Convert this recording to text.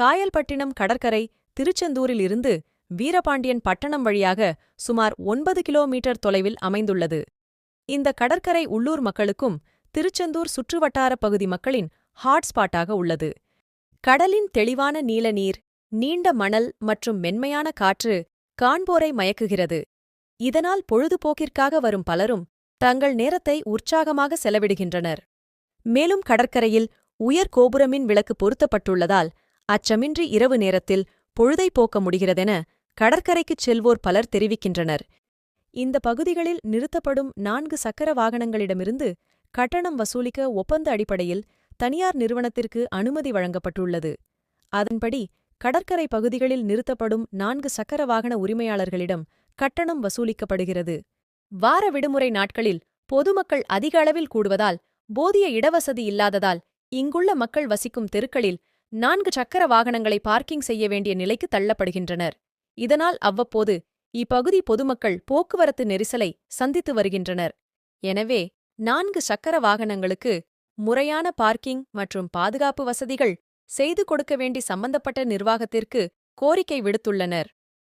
காயல்பட்டினம் கடற்கரை திருச்செந்தூரில் இருந்து வீரபாண்டியன் பட்டணம் வழியாக சுமார் ஒன்பது கிலோமீட்டர் தொலைவில் அமைந்துள்ளது. இந்த கடற்கரை உள்ளூர் மக்களுக்கும் திருச்செந்தூர் சுற்றுவட்டாரப் பகுதி மக்களின் ஹாட்ஸ்பாட்டாக உள்ளது. கடலின் தெளிவான நீல நீர் நீண்ட மணல் மற்றும் மென்மையான காற்று காண்போரை மயக்குகிறது. இதனால் பொழுதுபோக்கிற்காக வரும் பலரும் தங்கள் நேரத்தை உற்சாகமாக செலவிடுகின்றனர். மேலும் கடற்கரையில் உயர் கோபுரமின் விளக்கு பொருத்தப்பட்டுள்ளதால் அச்சமின்றி இரவு நேரத்தில் பொழுதை போக்க முடிகிறதென கடற்கரைக்குச் செல்வோர் பலர் தெரிவிக்கின்றனர். இந்த பகுதிகளில் நிறுத்தப்படும் நான்கு சக்கர வாகனங்களிடமிருந்து கட்டணம் வசூலிக்க ஒப்பந்த அடிப்படையில் தனியார் நிறுவனத்திற்கு அனுமதி வழங்கப்பட்டுள்ளது. அதன்படி கடற்கரை பகுதிகளில் நிறுத்தப்படும் நான்கு சக்கர வாகன உரிமையாளர்களிடம் கட்டணம் வசூலிக்கப்படுகிறது. வார விடுமுறை நாட்களில் பொதுமக்கள் அதிக அளவில் கூடுவதால் போதிய இடவசதி இல்லாததால் இங்குள்ள மக்கள் வசிக்கும் தெருக்களில் நான்கு சக்கர வாகனங்களை பார்க்கிங் செய்ய வேண்டிய நிலைக்கு தள்ளப்படுகின்றனர். இதனால் அவ்வப்போது இப்பகுதி பொதுமக்கள் போக்குவரத்து நெரிசலை சந்தித்து வருகின்றனர். எனவே நான்கு சக்கர வாகனங்களுக்கு முறையான பார்க்கிங் மற்றும் பாதுகாப்பு வசதிகள் செய்து கொடுக்க வேண்டி சம்பந்தப்பட்ட நிர்வாகத்திற்கு கோரிக்கை விடுத்துள்ளனர்.